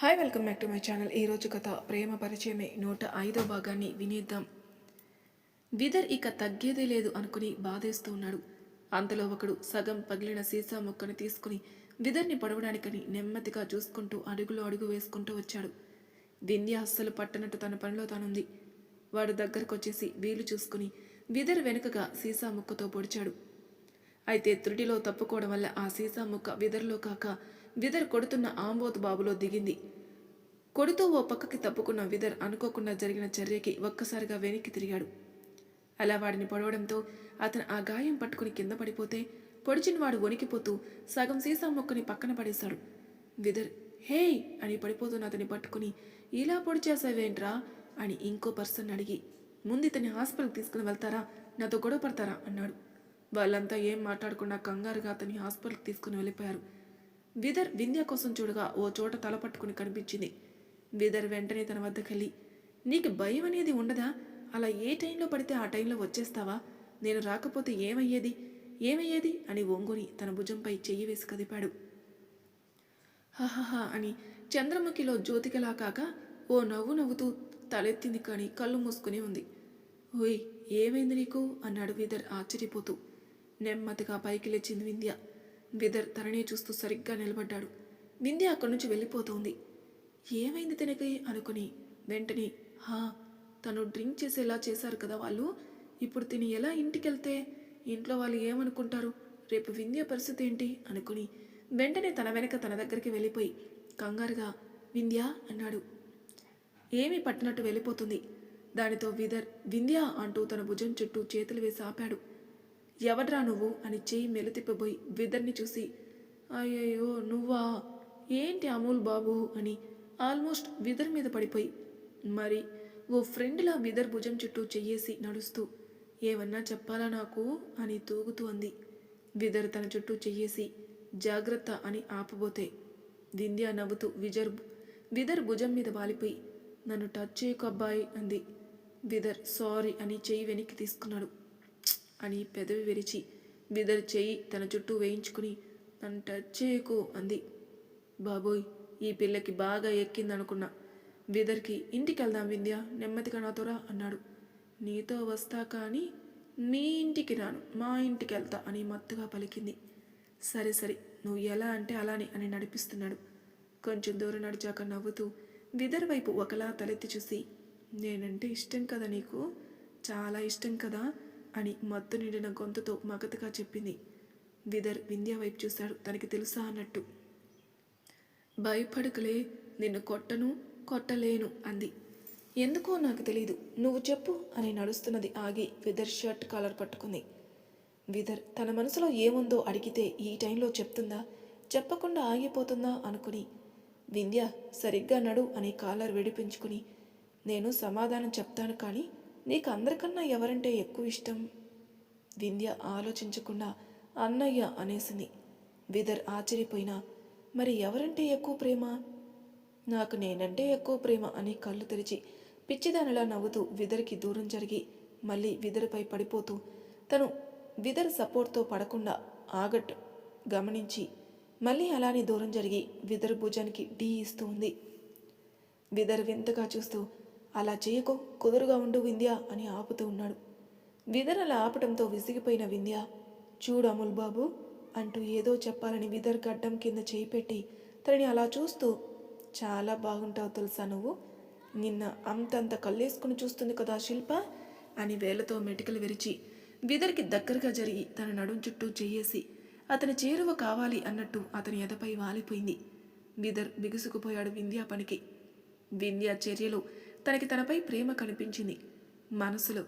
Hi welcome back to my channel ఈరోజు కథ ప్రేమ పరిచయమే. నూట ఐదో భాగాన్ని వినేద్దాం. విదర్ ఇక తగ్గేదే లేదు అనుకుని బాధేస్తూ ఉన్నాడు అంతలో ఒకడు సగం పగిలిన సీసా మొక్కను తీసుకుని విదర్ని పడవడానికని నెమ్మదిగా చూసుకుంటూ అడుగులో అడుగు వేసుకుంటూ వచ్చాడు. వింధ్య అస్సలు పట్టనట్టు తన పనిలో తానుంది. వాడు దగ్గరకు వచ్చేసి వీలు చూసుకుని విదర్ వెనుకగా సీసా ముక్కతో పొడిచాడు. అయితే త్రుటిలో తప్పుకోవడం వల్ల ఆ సీసా ముక్క విదర్లో కాక విదర్ కొడుతున్న ఆంబోత్ బాబులో దిగింది. కొడుతూ ఓ పక్కకి తప్పుకున్న విదర్ అనుకోకుండా జరిగిన చర్యకి ఒక్కసారిగా వెనక్కి తిరిగాడు. అలా వాడిని పొడవడంతో అతను ఆ గాయం పట్టుకుని కింద పడిపోతే పొడిచిన వాడు వణికిపోతూ సగం సీసా మొక్కని పక్కన పడేశాడు. విదర్ హే అని పడిపోతున్న అతని పట్టుకుని ఇలా పొడిచేసావేంట్రా? అని ఇంకో పర్సన్ అడిగి ముందు ఇతని హాస్పిటల్కి తీసుకుని వెళ్తారా? నాతో గొడవ పడతారా? అన్నాడు. వాళ్ళంతా ఏం మాట్లాడకుండా కంగారుగా అతని హాస్పిటల్కి తీసుకుని వెళ్ళిపోయారు. విదర్ వింధ్య కోసం చూడగా ఓ చోట తల పట్టుకుని కనిపించింది. విదర్ వెంటనే తన వద్దకెళ్ళి నీకు భయం అనేది ఉండదా? అలా ఏ టైంలో పడితే ఆ టైంలో వచ్చేస్తావా? నేను రాకపోతే ఏమయ్యేది? ఏమయ్యేది? అని ఒంగుని తన భుజంపై చెయ్యి వేసి కదిపాడు. హహహా అని చంద్రముఖిలో జ్యోతికలా కాక ఓ నవ్వు నవ్వుతూ తలెత్తింది కానీ కళ్ళు మూసుకుని ఉంది. ఓయ్ ఏమైంది నీకు? అన్నాడు విదర్ ఆశ్చర్యపోతూ. నెమ్మదిగా పైకి లేచింది వింధ్య. విదర్ తననే చూస్తూ సరిగ్గా నిలబడ్డాడు. వింధ్య అక్కడి నుంచి వెళ్ళిపోతోంది. ఏమైంది తినకై? అనుకుని వెంటనే హా తను డ్రింక్ చేసేలా చేశారు కదా వాళ్ళు. ఇప్పుడు తిని ఎలా ఇంటికెళ్తే? ఇంట్లో వాళ్ళు ఏమనుకుంటారు? రేపు వింధ్య పరిస్థితి ఏంటి? అనుకుని వెంటనే తన వెనక తన దగ్గరికి వెళ్ళిపోయి కంగారుగా వింధ్య అన్నాడు. ఏమీ పట్టినట్టు వెళ్ళిపోతుంది. దానితో విదర్ వింధ్య అంటూ తన భుజం చుట్టూ చేతులు వేసి ఆపాడు. ఎవడ్రా నువ్వు? అని చెయ్యి మెలుతిప్పబోయి విదర్ని చూసి అయ్యయ్యో నువ్వా? ఏంటి అమూల్ బాబు? అని ఆల్మోస్ట్ విదర్ మీద పడిపోయి మరి ఓ ఫ్రెండ్లా విదర్ భుజం చుట్టూ చెయ్యేసి నడుస్తూ ఏమన్నా చెప్పాలా నాకు? అని తూగుతూ అంది. విదర్ తన చుట్టూ చెయ్యేసి జాగ్రత్త అని ఆపబోతే వింధ్య నవ్వుతూ విజర్ విదర్ భుజం మీద వాలిపోయి నన్ను టచ్ చేయకు అబ్బాయి అంది. విదర్ సారీ అని చెయ్యి వెనక్కి తీసుకున్నాడు. అని పెదవి విరిచి బిదర్ చేయి తన చుట్టూ వేయించుకుని నన్ను టచ్ చేయకు అంది. బాబోయ్ ఈ పిల్లకి బాగా ఎక్కిందనుకున్నా. విదర్కి ఇంటికి వెళ్దాం వింధ్య నెమ్మదిగా నాతోరా అన్నాడు. నీతో వస్తా కానీ మీ ఇంటికి రాను మా ఇంటికి వెళ్తా అని మత్తుగా పలికింది. సరే సరే నువ్వు ఎలా అంటే అలానే అని నడిపిస్తున్నాడు. కొంచెం దూరం నడిచాక నవ్వుతూ విదర్ వైపు ఒకలా తలెత్తి చూసి నేనంటే ఇష్టం కదా నీకు? చాలా ఇష్టం కదా? అని మత్తు నిండిన గొంతుతో మగతగా చెప్పింది. విదర్ వింధ్య వైపు చూశాడు తనకి తెలుసా అన్నట్టు. భయపడకలే నిన్ను కొట్టను కొట్టలేను అంది. ఎందుకో నాకు తెలియదు నువ్వు చెప్పు అని నడుస్తున్నది ఆగి విదర్ షర్ట్ కాలర్ పట్టుకుంది. విదర్ తన మనసులో ఏముందో అడిగితే ఈ టైంలో చెప్తుందా? చెప్పకుండా ఆగిపోతుందా అనుకుని. వింధ్య సరిగ్గా నడు అని కాలర్ విడిపించుకుని నేను సమాధానం చెప్తాను కానీ నీకు అందరికన్నా ఎవరంటే ఎక్కువ ఇష్టం? వింధ్య ఆలోచించకుండా అన్నయ్య అనేసింది విదర్ ఆశ్చర్యపోయినా మరి ఎవరంటే ఎక్కువ ప్రేమ? నాకు నేనంటే ఎక్కువ ప్రేమ అని కళ్ళు తెరిచి పిచ్చిదానిలా నవ్వుతూ విదర్కి దూరం జరిగి మళ్ళీ విదర్పై పడిపోతూ తను విదర్ సపోర్ట్తో పడకుండా ఆగట్ గమనించి మళ్ళీ అలానే దూరం జరిగి విదర్ భుజానికి ఢీ ఇస్తూ ఉంది. విదర్ వింతగా చూస్తూ అలా చేయకు కుదురుగా ఉండు వింధ్య అని ఆపుతూ ఉన్నాడు. విదర్ అలా ఆపటంతో విసిగిపోయిన వింధ్య చూడు అముల్ బాబు అంటూ ఏదో చెప్పాలని విదర్ గడ్డం కింద చేయి పెట్టి తనని అలా చూస్తూ చాలా బాగుంటావు తెలుసా నువ్వు? నిన్న అంతంత కళ్ళేసుకుని చూస్తుంది కదా శిల్ప అని వేలతో మెటికలు విరిచి విదర్కి దగ్గరగా జరిగి తన నడుం చుట్టూ చెయ్యేసి అతని చేరువ కావాలి అన్నట్టు అతని ఎదపై వాలిపోయింది. విదర్ బిగుసుకుపోయాడు వింధ్యా పనికి. వింధ్యా చర్యలు తనకి తనపై ప్రేమ కనిపించింది. మనసులో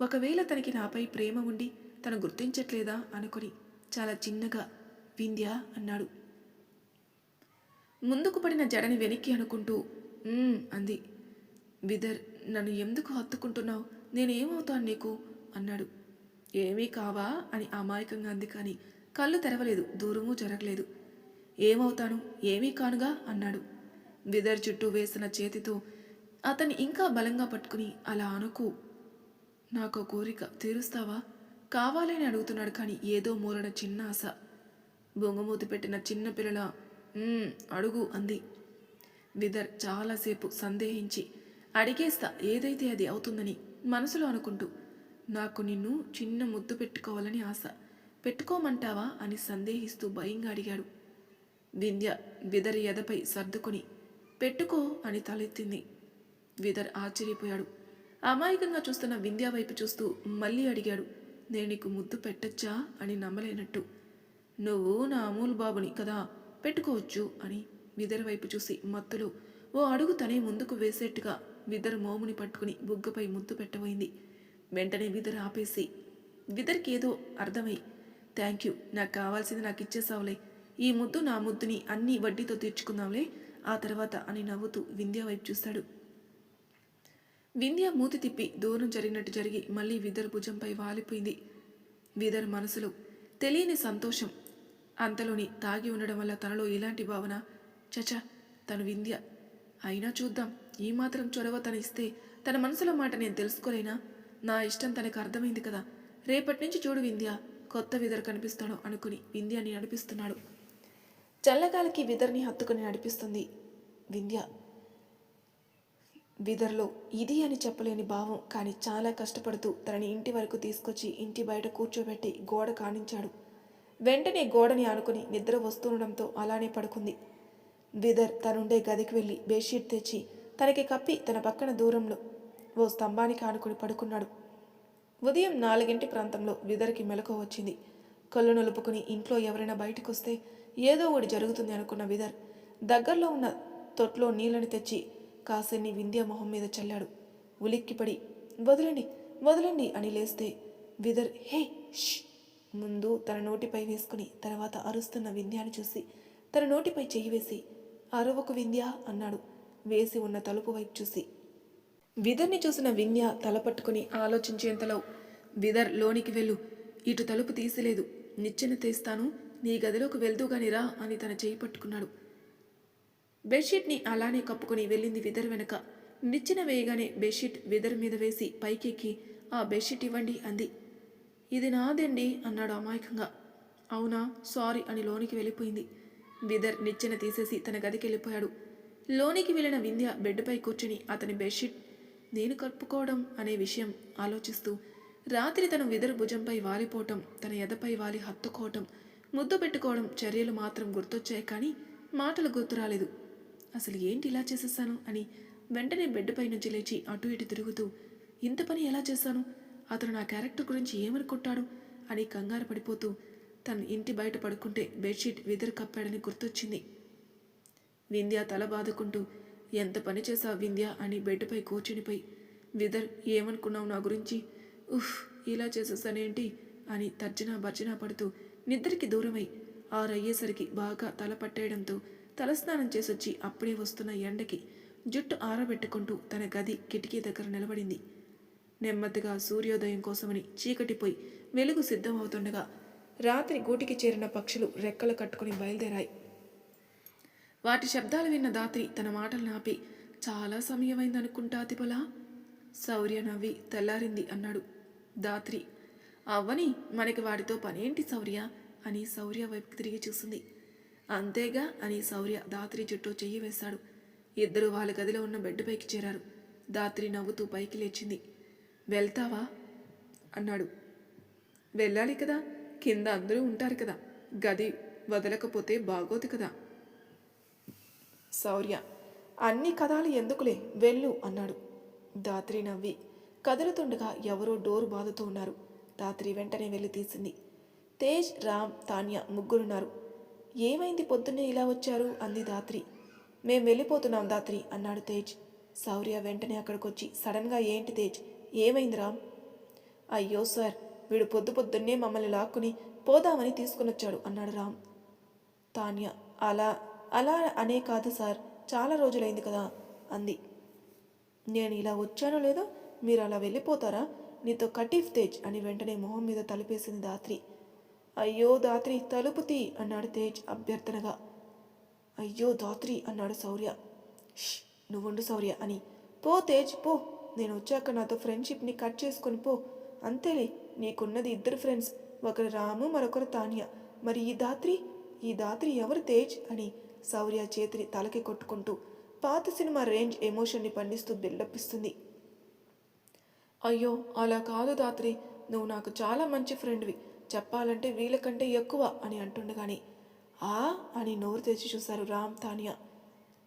ఒకవేళ తనకి నాపై ప్రేమ ఉండి తను గుర్తించట్లేదా? అనుకుని చాలా చిన్నగా వింధ్య అన్నాడు. ముందుకు పడిన జడని వెనక్కి అనుకుంటూ అంది. విదర్ నన్ను ఎందుకు హత్తుకుంటున్నావు? నేనేమవుతాను నీకు? అన్నాడు. ఏమీ కావా? అని అమాయకంగా అంది కానీ కళ్ళు తెరవలేదు దూరము జరగలేదు. ఏమవుతాను? ఏమీ కానుగా? అన్నాడు. విదర్ చుట్టూ వేసిన చేతితో అతన్ని ఇంకా బలంగా పట్టుకుని అలా అనుకు. నాకు కోరిక తీరుస్తావా? కావాలని అడుగుతున్నాడు కానీ ఏదో మూలన చిన్న ఆశ. బొంగమూతి పెట్టిన చిన్న పిల్లల అడుగు అంది. విదర్ చాలాసేపు సందేహించి అడిగేస్తా ఏదైతే అది అవుతుందని మనసులో అనుకుంటూ. నాకు నిన్ను చిన్న ముద్దు పెట్టుకోవాలని ఆశ. పెట్టుకోమంటావా? అని సందేహిస్తూ భయంగా అడిగాడు. వింధ్య విదరి ఎదపై సర్దుకుని పెట్టుకో అని తలెత్తింది. విదర్ ఆశ్చర్యపోయాడు. అమాయకంగా చూస్తున్న వింధ్య వైపు చూస్తూ మళ్ళీ అడిగాడు నేను నీకు ముద్దు పెట్టచ్చా? అని నమ్మలేనట్టు. నువ్వు నా అమూల్ బాబుని కదా పెట్టుకోవచ్చు అని విదర్ వైపు చూసి మత్తులో. ఓ అడుగు తనే ముందుకు వేసేట్టుగా విదర్ మోముని పట్టుకుని బుగ్గపై ముద్దు పెట్టబోయింది. వెంటనే విదర్ ఆపేసి విదర్కి ఏదో అర్థమై థ్యాంక్ యూ నాకు కావాల్సింది నాకు ఇచ్చేసావులే. ఈ ముద్దు నా ముద్దుని అన్ని వడ్డీతో తీర్చుకుందాంలే. ఆ తర్వాత అని నవ్వుతూ వింధ్య వైపు చూస్తాడు. వింధ్య మూతి తిప్పి దూరం జరిగినట్టు జరిగి మళ్ళీ విదర్ భుజంపై వాలిపోయింది. విదర్ మనసులో తెలియని సంతోషం. అంతలోని తాగి ఉండడం వల్ల తనలో ఇలాంటి భావన చచ తను వింధ్య. అయినా చూద్దాం ఈ మాత్రం చొరవ తన ఇస్తే తన మనసులో మాట నేను తెలుసుకోలేనా? నా ఇష్టం తనకు అర్థమైంది కదా. రేపటి నుంచి చూడు వింధ్య కొత్త విదర్ కనిపిస్తాడు అనుకుని వింధ్యని నడిపిస్తున్నాడు. చల్లగాలికి విదర్ని హత్తుకుని నడిపిస్తుంది వింధ్య. విదర్లో ఇది అని చెప్పలేని భావం కానీ చాలా కష్టపడుతూ తనని ఇంటి వరకు తీసుకొచ్చి ఇంటి బయట కూర్చోబెట్టి గోడ కానించాడు వెంటనే గోడని ఆనుకుని నిద్ర వస్తుండడంతో అలానే పడుకుంది. విదర్ తనుండే గదికి వెళ్ళి బెడ్షీట్ తెచ్చి తనకి కప్పి తన పక్కన దూరంలో ఓ స్తంభానికి ఆనుకుని పడుకున్నాడు. ఉదయం నాలుగింటి ప్రాంతంలో విదర్కి మెలకు వచ్చింది. కళ్ళు నలుపుకుని ఇంట్లో ఎవరైనా బయటకు వస్తే ఏదో ఒకటి జరుగుతుంది అనుకున్న విదర్ దగ్గరలో ఉన్న తొట్లో నీళ్ళని తెచ్చి కాసిని వింధ్య మొహం మీద చల్లాడు. ఉలిక్కిపడి వదలండి వదలండి అని లేస్తే విదర్ హే ష్ ముందు తన నోటిపై వేసుకుని తర్వాత అరుస్తున్న వింధ్యాని చూసి తన నోటిపై చెయ్యి వేసి అరవకు వింధ్య అన్నాడు. వేసి ఉన్న తలుపు వైపు చూసి. విదర్ని చూసిన వింధ్య తల పట్టుకుని ఆలోచించేంతలో విదర్ లోనికి వెళ్ళు. ఇటు తలుపు తీసిలేదు. నిచ్చెన తీస్తాను. నీ గదిలోకి వెళ్దూగాని రా అని తన చేయి పట్టుకున్నాడు. బెడ్షీట్ని అలానే కప్పుకొని వెళ్ళింది విదర్ వెనక. నిచ్చెన వేయగానే బెడ్షీట్ విదర్ మీద వేసి పైకెక్కి ఆ బెడ్షీట్ ఇవ్వండి అంది. ఇది నాదండి అన్నాడు అమాయకంగా. అవునా? సారీ అని లోనికి వెళ్ళిపోయింది. విదర్ నిచ్చెన తీసేసి తన గదికి వెళ్ళిపోయాడు. లోనికి వెళ్ళిన వింధ్య బెడ్పై కూర్చుని అతని బెడ్షీట్ నేను కప్పుకోవడం అనే విషయం ఆలోచిస్తూ రాత్రి తను విదర్ భుజంపై వాలిపోవటం తన ఎదపై వాలి హత్తుకోవటం ముద్దు పెట్టుకోవడం చర్యలు మాత్రం గుర్తొచ్చాయి కానీ మాటలు గుర్తురాలేదు. అసలు ఏంటి ఇలా చేసేసాను అని వెంటనే బెడ్పై నుంచి లేచి అటు ఇటు తిరుగుతూ ఇంత పని ఎలా చేశాను? అతను నా క్యారెక్టర్ గురించి ఏమనుకుంటాడు అని కంగారు పడిపోతూ తన ఇంటి బయట పడుకుంటే బెడ్షీట్ విదర్ కప్పాడని గుర్తొచ్చింది. వింధ్య తల బాదుకుంటూ ఎంత పని చేశావు వింధ్య? అని బెడ్పై కూర్చునిపోయి విదర్ ఏమనుకున్నావు నా గురించి? ఉఫ్ ఇలా చేసేసానేంటి? అని తర్జనా భర్జనా పడుతూ నిద్రకి దూరమై ఆరయ్యేసరికి బాగా తల పట్టేయడంతో తలస్నానం చేసొచ్చి అప్పుడే వస్తున్న ఎండకి జుట్టు ఆరబెట్టుకుంటూ తన గది కిటికీ దగ్గర నిలబడింది. నెమ్మదిగా సూర్యోదయం కోసమని చీకటిపోయి వెలుగు సిద్ధమవుతుండగా రాత్రి గూటికి చేరిన పక్షులు రెక్కలు కట్టుకుని బయలుదేరాయి. వాటి శబ్దాలు విన్న దాత్రి తన మాటలు నాపి చాలా సమయమైందనుకుంటా తిపలా? శౌర్య నవ్వి తెల్లారింది అన్నాడు. దాత్రి అవ్వని మనకి వాడితో పనేంటి శౌర్య అని శౌర్య వైపు తిరిగి చూసింది. అంతేగా అని శౌర్య దాత్రి చుట్టూ చెయ్యి వేశాడు ఇద్దరు వాళ్ళ గదిలో ఉన్న బెడ్ పైకి చేరారు. దాత్రి నవ్వుతూ పైకి లేచింది. వెళ్తావా? అన్నాడు. వెళ్ళాలి కదా. కింద అందరూ ఉంటారు కదా. గది వదలకపోతే బాగోదు కదా. శౌర్య అన్ని కథాలు ఎందుకులే? వెళ్ళు అన్నాడు. దాత్రి నవ్వి కదులుతుండగా ఎవరో డోర్ బాదుతూ ఉన్నారు. దాత్రి వెంటనే వెళ్ళి తీసింది. తేజ్ రామ్ తాన్య ముగ్గురున్నారు. ఏమైంది పొద్దున్నే ఇలా వచ్చారు? అంది దాత్రి. మేం వెళ్ళిపోతున్నాం దాత్రి అన్నాడు తేజ్. శౌర్య వెంటనే అక్కడికొచ్చి సడన్గా ఏంటి తేజ్? ఏమైంది రామ్? అయ్యో సార్ వీడు పొద్దు పొద్దున్నే మమ్మల్ని లాక్కుని పోదామని తీసుకునొచ్చాడు అన్నాడు రామ్. తాన్య అలా అలా అనే కాదు సార్ చాలా రోజులైంది కదా అంది. నేను ఇలా వచ్చానో లేదో మీరు అలా వెళ్ళిపోతారా? నీతో కటీఫ్ తేజ్ అని వెంటనే మొహం మీద తలిపేసింది దాత్రి. అయ్యో దాత్రి తలుపు తీ అన్నాడు తేజ్ అభ్యర్థనగా. అయ్యో దాత్రి అన్నాడు శౌర్య. నువ్వుండు శౌర్య అని. పో తేజ్ పో. నేను వచ్చాక నాతో ఫ్రెండ్షిప్ని కట్ చేసుకొని పో. అంతేలే నీకున్నది ఇద్దరు ఫ్రెండ్స్ ఒకరు రాము మరొకరు తాన్య. మరి ఈ దాత్రి? ఈ దాత్రి ఎవరు తేజ్ అని శౌర్య చేతిని తలకి కొట్టుకుంటూ పాత సినిమా రేంజ్ ఎమోషన్ని పండిస్తూ బిల్లప్పిస్తుంది అయ్యో అలా కాదు దాత్రి. నువ్వు నాకు చాలా మంచి ఫ్రెండ్వి. చెప్పాలంటే వీళ్ళకంటే ఎక్కువ అని అంటుండగాని ఆ? అని నోరు తెచ్చి చూశారు రామ్ తానియా.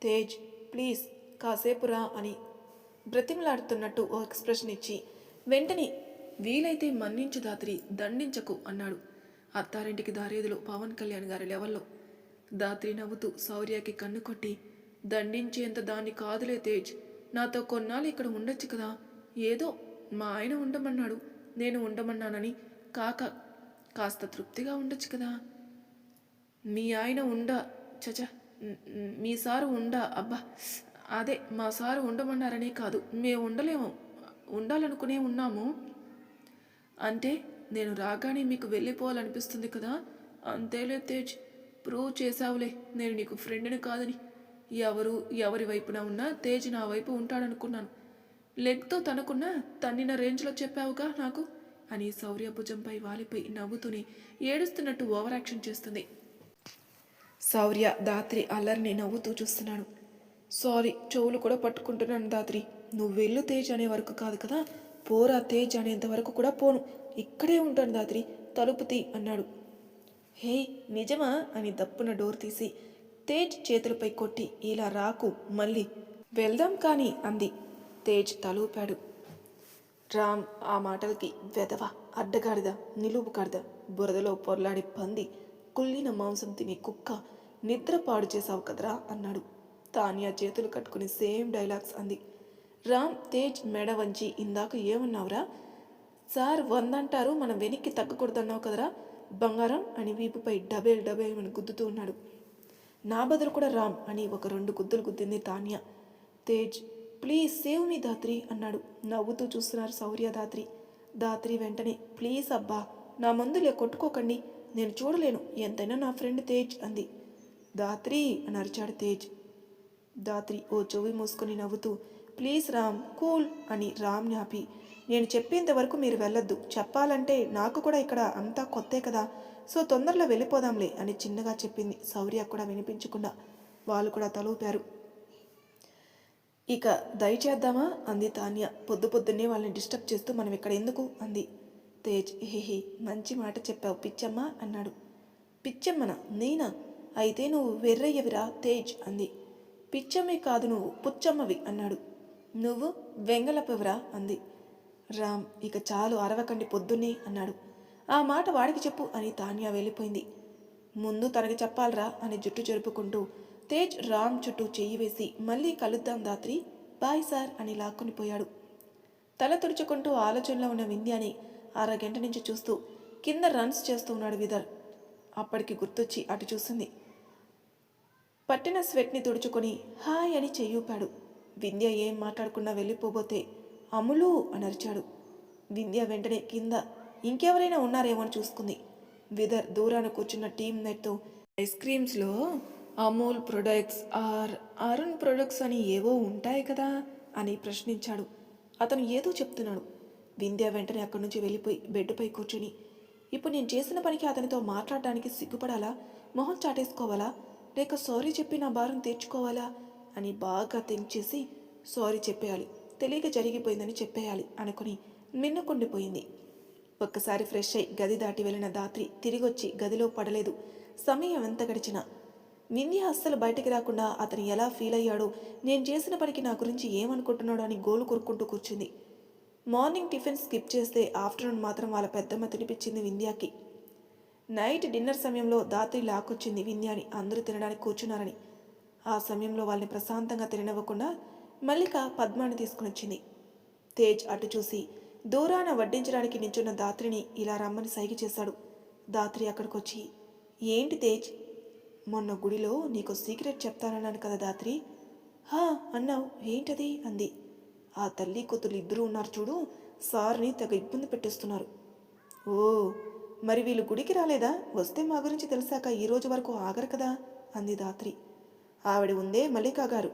తేజ్ ప్లీజ్ కాసేపు రా అని బ్రతిమలాడుతున్నట్టు ఓ ఎక్స్ప్రెషన్ ఇచ్చి వెంటనే వీలైతే మన్నించు దాత్రి దండించకు అన్నాడు అత్తారింటికి దారేదిలో పవన్ కళ్యాణ్ గారి లెవెల్లో. దాత్రి నవ్వుతూ శౌర్యకి కన్ను కొట్టి దండించేంత దాన్ని కాదులే తేజ్ నాతో కొన్నాళ్ళు ఇక్కడ ఉండొచ్చు కదా ఏదో మా ఆయన ఉండమన్నాడు నేను ఉండమన్నానని కాక కాస్త తృప్తిగా ఉండొచ్చు కదా. మీ ఆయన ఉండ చచ మీ సారు ఉండ అబ్బా అదే మా సారు ఉండమన్నారనే కాదు మేము ఉండలేము ఉండాలనుకునే ఉన్నాము. అంటే నేను రాగానే మీకు వెళ్ళిపోవాలనిపిస్తుంది కదా. అంతేలే తేజ్ ప్రూవ్ చేసావులే నేను నీకు ఫ్రెండ్ని కాదని. ఎవరు ఎవరి వైపున ఉన్నా తేజ్ నా వైపు ఉంటాడనుకున్నాను. లెగ్తో తనకున్న తన్నిన రేంజ్లో చెప్పావుగా నాకు. అని శౌర్య భుజంపై వాలిపోయి నవ్వుతూనే ఏడుస్తున్నట్టు ఓవరాక్షన్ చేస్తుంది. శౌర్య దాత్రి అల్లరిని నవ్వుతూ చూస్తున్నాడు. సారీ చెవులు కూడా పట్టుకుంటున్నాను దాత్రి నువ్వు వెళ్ళు తేజ్ అనే వరకు కాదు కదా? పోరా తేజ్ అనేంత వరకు కూడా పోను. ఇక్కడే ఉంటాను దాత్రి తలుపు తీ అన్నాడు. హే నిజమా? అని దప్పున డోర్ తీసి తేజ్ చేతులపై కొట్టి ఇలా రాకు మళ్ళీ. వెళ్దాం కానీ అంది. తేజ్ తలూపాడు. రామ్ ఆ మాటలకి వెదవ అడ్డగాడిద నిలుపుగాడిద బురదలో పొర్లాడి పంది కుళ్ళిన మాంసం తిని కుక్క నిద్ర పాడు చేశావు కదరా అన్నాడు. తానియా చేతులు కట్టుకుని సేమ్ డైలాగ్స్ అంది. రామ్ తేజ్ మెడ వంచి ఇందాక ఏమన్నావురా? సార్ వందంటారు మనం వెనక్కి తగ్గకూడదన్నావు కదరా? బంగారం అని వీపుపై డబేల్ డబేల్ అని గుద్దుతూ ఉన్నాడు. నా బదులు కూడా రామ్ అని ఒక రెండు గుద్దులు గుద్దింది Tania. Tej please save me Dhatri అన్నాడు. నవ్వుతూ చూస్తున్నారు శౌర్య దాత్రి. దాత్రి వెంటనే ప్లీజ్ అబ్బా నా మందులే కొట్టుకోకండి. నేను చూడలేను. ఎంతైనా నా ఫ్రెండ్ తేజ్ అంది. దాత్రి అని అరిచాడు తేజ్. దాత్రి ఓ చెవి మూసుకొని నవ్వుతూ ప్లీజ్ రామ్ కూల్ అని రామ్ని ఆపి నేను చెప్పేంత వరకు మీరు వెళ్ళొద్దు. చెప్పాలంటే నాకు కూడా ఇక్కడ అంతా కొత్తే కదా. సో తొందరలో వెళ్ళిపోదాంలే అని చిన్నగా చెప్పింది శౌర్య కూడా వినిపించకుండా. వాళ్ళు కూడా తలూపారు. ఇక దయచేద్దామా అంది తాన్య. పొద్దు పొద్దున్నే వాళ్ళని డిస్టర్బ్ చేస్తూ మనం ఇక్కడ ఎందుకు? అంది. తేజ్. హేహే. మంచి మాట చెప్పావు పిచ్చమ్మ అన్నాడు. పిచ్చమ్మన? నేనా? అయితే నువ్వు వెర్రయ్యవిరా తేజ్ అంది. పిచ్చమ్మే కాదు నువ్వు పుచ్చమ్మవి అన్నాడు. నువ్వు వెంగలపవిరా అంది. రామ్. ఇక చాలు అరవకండి పొద్దున్నే అన్నాడు. ఆ మాట వాడికి చెప్పు అని తాన్య వెళ్ళిపోయింది. ముందు తనకి చెప్పాలరా అని జుట్టు జరుపుకుంటూ తేజ్ రామ్ చుట్టూ చెయ్యి వేసి మళ్ళీ కలుద్దాం దాత్రి బాయ్ సార్ అని లాక్కునిపోయాడు తల తుడుచుకుంటూ ఆలోచనలో ఉన్న వింధ్యాని అరగంట నుంచి చూస్తూ కింద రన్స్ చేస్తూ ఉన్నాడు విదర్ అప్పటికి గుర్తొచ్చి అటు చూసింది. పట్టిన స్వెట్ని తుడుచుకొని హాయ్ అని చెయ్యూపాడు వింధ్య ఏం మాట్లాడకుండా వెళ్ళిపోబోతే అములు అని అరిచాడు. వింధ్య వెంటనే కింద ఇంకెవరైనా ఉన్నారేమో అని చూసుకుంది. విదర్ దూరాన కూర్చున్న టీమ్ నెట్తో ice క్రీమ్స్లో Amul products or Arun products అని ఏవో ఉంటాయి కదా అని ప్రశ్నించాడు. అతను ఏదో చెప్తున్నాడు. వింధ్య వెంటనే అక్కడి నుంచి వెళ్ళిపోయి బెడ్పై కూర్చుని ఇప్పుడు నేను చేసిన పనికి అతనితో మాట్లాడడానికి సిగ్గుపడాలా? మొహం చాటేసుకోవాలా? లేక సారీ చెప్పి నా భారం తీర్చుకోవాలా? అని బాగా థింక్ చేసి సారీ చెప్పేయాలి. తెలియక జరిగిపోయిందని చెప్పేయాలి అనుకుని మిన్నకుండిపోయింది. ఒక్కసారి ఫ్రెష్ అయి గది దాటి వెళ్ళిన దాత్రి తిరిగొచ్చి గదిలో పడలేదు. సమయం ఎంత గడిచినా వింధ్య అస్సలు బయటికి రాకుండా అతను ఎలా ఫీల్ అయ్యాడో నేను చేసిన పనికి నా గురించి ఏమనుకుంటున్నాడో అని గోలు కొరుక్కుంటూ కూర్చుంది. మార్నింగ్ టిఫిన్ స్కిప్ చేస్తే ఆఫ్టర్నూన్ మాత్రం వాళ్ళ పెద్దమ్మ తినిపించింది వింధ్యాకి. నైట్ డిన్నర్ సమయంలో దాత్రి లాక్కొచ్చింది వింధ్యాని అందరూ తినడానికి కూర్చున్నారని. ఆ సమయంలో వాళ్ళని ప్రశాంతంగా తిననివ్వకుండా మల్లిక పద్మాని తీసుకుని వచ్చింది. తేజ్ అటు చూసి దూరాన వడ్డించడానికి నించున్న దాత్రిని ఇలా రమ్మని సైగ చేశాడు. దాత్రి అక్కడికొచ్చి ఏంటి తేజ్? మొన్న గుడిలో నీకు సీక్రెట్ చెప్తానన్నాను కదా దాత్రి. హా అన్నావు. ఏంటది? అంది. ఆ తల్లి కూతురు ఇద్దరూ ఉన్నారు చూడు. సార్ని తెగ ఇబ్బంది పెట్టేస్తున్నారు. ఓ మరి వీళ్ళు గుడికి రాలేదా? వస్తే మా గురించి తెలిసాక ఈ రోజు వరకు ఆగరు కదా? అంది దాత్రి. ఆవిడ ఉందే మల్లికా గారు.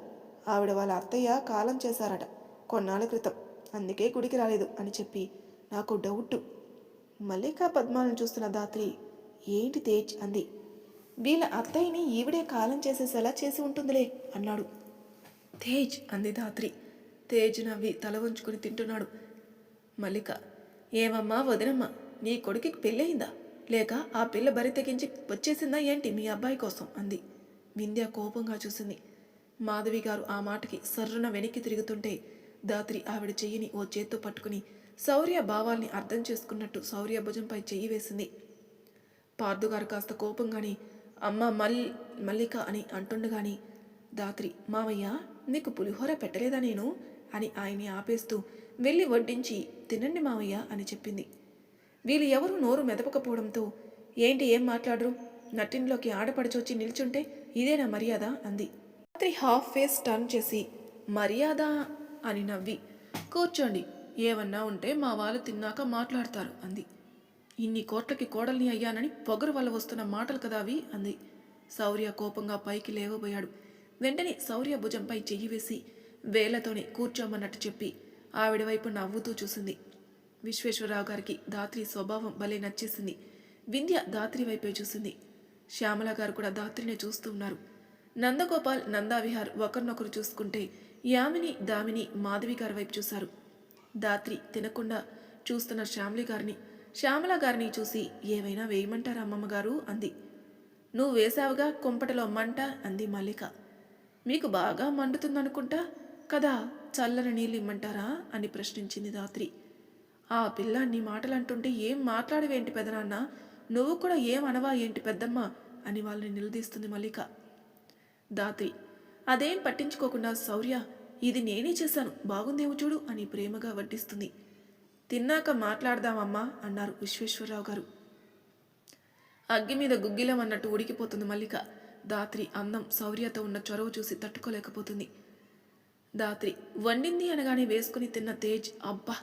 ఆవిడ వాళ్ళ అత్తయ్య కాలం చేశారట కొన్నాళ్ళ క్రితం. అందుకే గుడికి రాలేదు అని చెప్పి నాకు డౌట్. మల్లికా పద్మాలను చూస్తున్న దాత్రి ఏంటి తేజ్? అంది. వీళ్ళ అత్తయ్యని ఈవిడే కాలం చేసేసేలా చేసి ఉంటుందిలే అన్నాడు. తేజ్ అంది ధాత్రి. తేజ్ నవ్వి తల వంచుకుని తింటున్నాడు. మల్లిక ఏమమ్మా వదినమ్మా నీ కొడుకుకి పెళ్ళయిందా? లేక ఆ పిల్ల బరి తెగించి వచ్చేసిందా ఏంటి మీ అబ్బాయి కోసం? అంది. వింధ్య కోపంగా చూసింది. మాధవి గారు ఆ మాటకి సర్రున వెనక్కి తిరుగుతుంటే దాత్రి ఆవిడ చెయ్యిని ఓ చేత్తో పట్టుకుని శౌర్య భావాల్ని అర్థం చేసుకున్నట్టు శౌర్య భుజంపై చెయ్యి వేసింది. పార్థుగారు కాస్త కోపంగాని అమ్మ మల్ మల్లిక అని అంటుండగాని దాత్రి మావయ్య నీకు పులిహోర పెట్టలేదా నేను? అని ఆయన్ని ఆపేస్తూ వెళ్ళి వడ్డించి తినండి మావయ్య అని చెప్పింది. వీళ్ళు ఎవరు నోరు మెదపకపోవడంతో ఏంటి ఏం మాట్లాడరు? నట్టింట్లోకి ఆడపడిచొచ్చి నిల్చుంటే ఇదేనా మర్యాద? అంది. రాత్రి హాఫ్ ఫేస్ టర్న్ చేసి మర్యాద? అని నవ్వి కూర్చోండి ఏమన్నా ఉంటే మా వాళ్ళు తిన్నాక మాట్లాడతారు అంది. ఇన్ని కోట్లకి కోడల్ని అయ్యానని పొగరు వల్ల వస్తున్న మాటలు కదా అవి అంది. శౌర్య కోపంగా పైకి లేవబోయాడు. వెంటనే శౌర్య భుజంపై చెయ్యి వేసి వేళ్ళతోనే కూర్చోమన్నట్టు చెప్పి ఆవిడ వైపు నవ్వుతూ చూసింది. విశ్వేశ్వరరావు గారికి దాత్రి స్వభావం భలే నచ్చేసింది. వింధ్య దాత్రి వైపే చూసింది. శ్యామల గారు కూడా దాత్రినే చూస్తూ ఉన్నారు. నందగోపాల్ నందావిహార్ ఒకరినొకరు చూసుకుంటే యామిని దామిని మాధవి గారి వైపు చూశారు. దాత్రి తినకుండా చూస్తున్న శ్యామలి గారిని శ్యామల గారిని చూసి ఏవైనా వేయమంటారా అమ్మమ్మ గారు అంది. నువ్వు వేసావుగా కుంపటలో మంట అంది మల్లిక. మీకు బాగా మండుతుందనుకుంటా కదా చల్లని నీళ్ళు ఇమ్మంటారా? అని ప్రశ్నించింది దాత్రి. ఆ పిల్ల నీ మాటలంటుంటే ఏం మాట్లాడవేంటి పెదనాన్న? నువ్వు కూడా ఏం అనవా ఏంటి పెద్దమ్మ? అని వాళ్ళని నిలదీస్తుంది మల్లిక. దాత్రి. అదేం పట్టించుకోకుండా శౌర్య ఇది నేనే చేశాను. బాగుందేమో చూడు అని ప్రేమగా వడ్డిస్తుంది. తిన్నాక మాట్లాడదామమ్మా అన్నారు విశ్వేశ్వరరావు గారు. అగ్గి మీద గుగ్గిలం అన్నట్టు ఉడికిపోతుంది మల్లిక. దాత్రి అందం శౌర్యత ఉన్న చొరవ చూసి తట్టుకోలేకపోతుంది. దాత్రి వండింది అనగానే వేసుకుని తిన్న తేజ్ అబ్బా!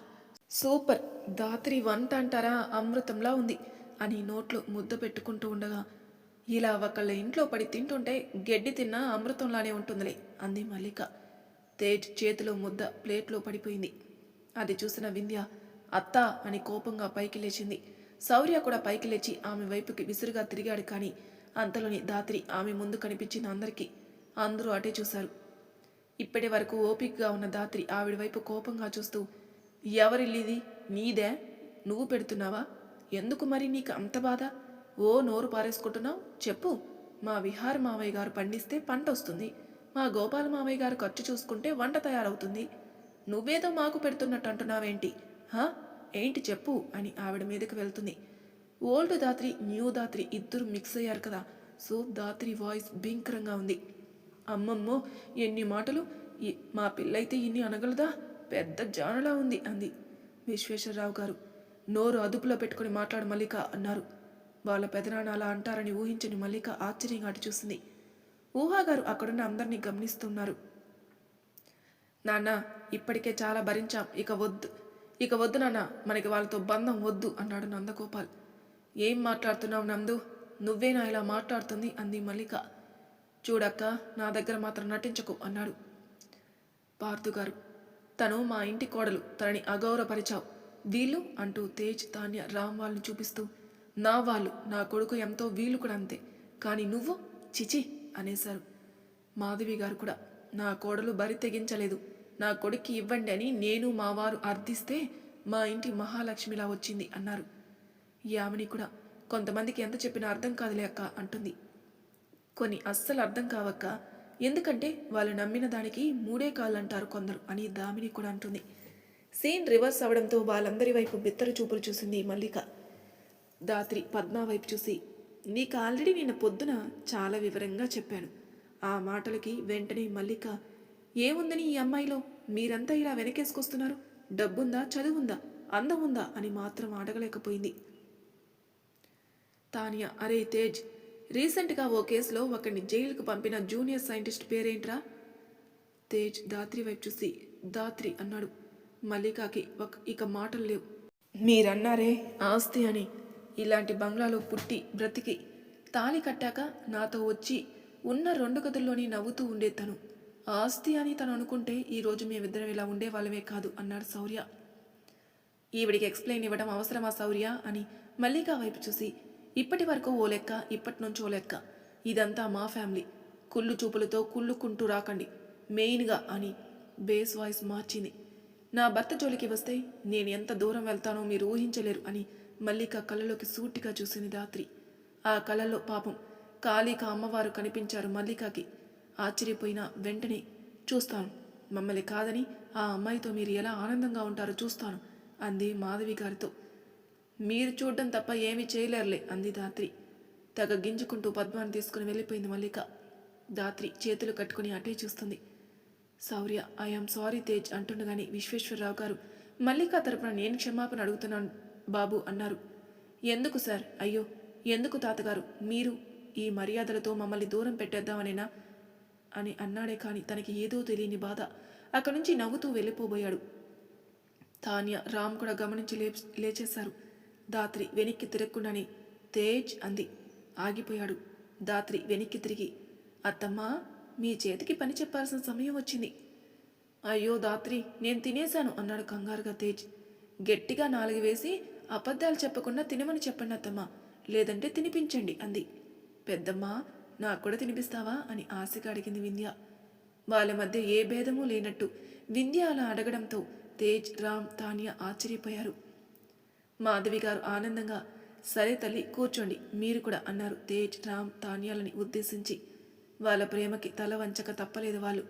సూపర్! దాత్రి వంట అంటారా? అమృతంలా ఉంది అని నోట్లో ముద్ద పెట్టుకుంటూ ఉండగా ఇలా ఒకళ్ళ ఇంట్లో పడి తింటుంటే గడ్డి తిన్నా అమృతంలానే ఉంటుందిలే అంది మల్లిక. తేజ్ చేతిలో ముద్ద ప్లేట్లో పడిపోయింది. అది చూసిన వింధ్య అత్త అని కోపంగా పైకి లేచింది. శౌర్య కూడా పైకి లేచి ఆమె వైపుకి విసురుగా తిరిగాడు కానీ అంతలోని దాత్రి ఆమె ముందు కనిపించిన అందరికీ. అందరూ అటే చూశారు. ఇప్పటి వరకు ఓపికగా ఉన్న దాత్రి ఆవిడ వైపు కోపంగా చూస్తూ ఎవరిల్లిది? నీదే? నువ్వు పెడుతున్నావా? ఎందుకు మరి నీకు అంత బాధ? ఓ నోరు పారేసుకుంటున్నావు? చెప్పు. మా విహార మావయ్య గారు పండిస్తే పంట వస్తుంది. మా గోపాల మావయ్య గారు ఖర్చు చూసుకుంటే వంట తయారవుతుంది. నువ్వేదో మాకు పెడుతున్నట్టు అంటున్నావేంటి? హా? ఏంటి చెప్పు అని ఆవిడ మీదకి వెళ్తుంది. ఓల్డ్ దాత్రి న్యూ దాత్రి ఇద్దరు మిక్స్ అయ్యారు కదా. సో దాత్రి వాయిస్ భీంకరంగా ఉంది. అమ్మమ్మో ఎన్ని మాటలు? ఈ- మా పిల్లయితే ఇన్ని అనగలదా? పెద్ద జానలా ఉంది అంది విశ్వేశ్వరరావు గారు. నోరు అదుపులో పెట్టుకుని మాట్లాడు మల్లిక అన్నారు. వాళ్ళ పెదనాన్న అలా అంటారని ఊహించని మల్లిక ఆశ్చర్యంగా అటు చూసింది. ఊహా గారు అక్కడున్న అందరినీ గమనిస్తున్నారు. నాన్న ఇప్పటికే చాలా భరించాం. ఇక వద్దు. ఇక వద్దు నాన్న మనకి వాళ్ళతో బంధం వద్దు అన్నాడు నందగోపాల్. ఏం మాట్లాడుతున్నావు నందు? నువ్వేనా ఇలా మాట్లాడుతుంది అంది మల్లిక. చూడక్క నా దగ్గర మాత్రం నటించకు అన్నాడు పార్థుగారు తను మా ఇంటి కోడలు తనని అగౌరవపరిచావు. వీళ్ళు అంటూ తేజ్ తాన్య రామ్ వాళ్ళని చూపిస్తూ నా వాళ్ళు నా కొడుకు ఎంతో వీళ్ళు కూడా అంతే. కానీ నువ్వు చిచి అనేశారు మాధవి గారు కూడా. నా కోడలు బరి తెగించలేదు. నా కొడుక్కి ఇవ్వండి అని నేను మా వారు అర్థిస్తే మా ఇంటి మహాలక్ష్మిలా వచ్చింది అన్నారు. యామిని కూడా కొంతమందికి ఎంత చెప్పినా అర్థం కాదులే అక్క అంటుంది. కొన్ని అస్సలు అర్థం కావక్క. ఎందుకంటే వాళ్ళు నమ్మిన దానికి మూడే కాళ్ళు అంటారు కొందరు అని దామిని కూడా అంటుంది. సీన్ రివర్స్ అవడంతో వాళ్ళందరి వైపు బిత్తర చూపులు చూసింది మల్లిక. దాత్రి పద్మ వైపు చూసి నీకు ఆల్రెడీ నిన్న పొద్దున చాలా వివరంగా చెప్పాను. ఆ మాటలకి వెంటనే మల్లిక ఏముందని ఈ అమ్మాయిలో? మీరంతా ఇలా వెనకేసుకొస్తున్నారు. డబ్బుందా? చదువుందా? అందం ఉందా అని మాత్రం అడగలేకపోయింది. తానియా అరే తేజ్ రీసెంట్గా ఓ కేసులో ఒకరిని జైలుకు పంపిన జూనియర్ సైంటిస్ట్ పేరేంట్రా? తేజ్ దాత్రి వైపు చూసి దాత్రి అన్నాడు. మల్లికాకి ఒక ఇక మాటలు లేవు. మీరన్నారే ఆస్తి అని. ఇలాంటి బంగ్లాలో పుట్టి బ్రతికి తాళి కట్టాక నాతో వచ్చి ఉన్న రెండు గదుల్లోని నవ్వుతూ ఉండే తను. ఆస్తి అని తను అనుకుంటే ఈరోజు మేమిద్దరం ఇలా ఉండేవాళ్ళమే కాదు అన్నాడు శౌర్య. ఈవిడికి ఎక్స్ప్లెయిన్ ఇవ్వడం అవసరమా శౌర్య? అని మల్లికా వైపు చూసి ఇప్పటి వరకు ఓ లెక్క ఇప్పటి నుంచి ఓ లెక్క. ఇదంతా మా ఫ్యామిలీ కుళ్ళు చూపులతో కుళ్ళుకుంటూ రాకండి. మెయిన్గా అని బేస్ వాయిస్ మార్చింది. నా భర్త జోలికి వస్తే నేను ఎంత దూరం వెళ్తానో మీరు ఊహించలేరు అని మల్లిక కళ్ళలోకి సూటిగా చూసింది రాత్రి. ఆ కళలో పాపం కాళీక అమ్మవారు కనిపించారు మల్లికకి. ఆశ్చర్యపోయిన వెంటనే చూస్తాను. మమ్మల్ని కాదని ఆ అమ్మాయితో మీరు ఎలా ఆనందంగా ఉంటారో చూస్తాను అంది మాధవి గారితో. మీరు చూడడం తప్ప ఏమీ చేయలేరులే అంది దాత్రి తెగ గింజుకుంటూ పద్మాన్ని తీసుకుని వెళ్ళిపోయింది మల్లిక. దాత్రి చేతులు కట్టుకుని అటే చూస్తుంది. శౌర్య ఐఎమ్ సారీ తేజ్ అంటుండగానే విశ్వేశ్వరరావు గారు మల్లిక తరపున నేను క్షమాపణ అడుగుతున్నాను బాబు అన్నారు. ఎందుకు సార్? అయ్యో ఎందుకు తాతగారు? మీరు ఈ మర్యాదలతో మమ్మల్ని దూరం పెట్టేద్దామనేనా? అని అన్నాడే కాని తనకి ఏదో తెలియని బాధ అక్కడి నుంచి నవ్వుతూ వెళ్ళిపోబోయాడు. తాన్య రామ్ కూడా గమనించి లే లేచేశారు. దాత్రి వెనక్కి తిరగకుండానే తేజ్ అంది. ఆగిపోయాడు. దాత్రి వెనక్కి తిరిగి అత్తమ్మా మీ చేతికి పని చెప్పాల్సిన సమయం వచ్చింది. అయ్యో దాత్రి నేను తినేశాను అన్నాడు కంగారుగా తేజ్. గట్టిగా నాలుగు వేసి అబద్ధాలు చెప్పకుండా తినమని చెప్పండి అత్తమ్మా లేదంటే తినిపించండి అంది. పెద్దమ్మ నాకు కూడా తినిపిస్తావా? అని ఆశగా అడిగింది వింధ్య. వాళ్ళ మధ్య ఏ భేదమూ లేనట్టు వింధ్య అలా అడగడంతో తేజ్ రామ్ తానియా ఆశ్చర్యపోయారు. మాధవి గారు ఆనందంగా సరే తల్లి కూర్చోండి మీరు కూడా అన్నారు తేజ్ రామ్ తానియాలని ఉద్దేశించి. వాళ్ళ ప్రేమకి తల వంచక తప్పలేదు వాళ్ళు.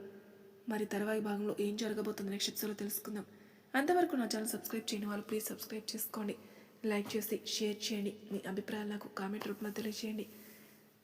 మరి తర్వాయి భాగంలో ఏం జరగబోతుంది నెక్స్ట్ ఎపిసోడ్లో తెలుసుకుందాం. అంతవరకు నా ఛానల్ సబ్స్క్రైబ్ చేయని వాళ్ళు ప్లీజ్ సబ్స్క్రైబ్ చేసుకోండి. లైక్ చేసి షేర్ చేయండి. మీ అభిప్రాయాలు నాకు కామెంట్ రూపంలో తెలియజేయండి.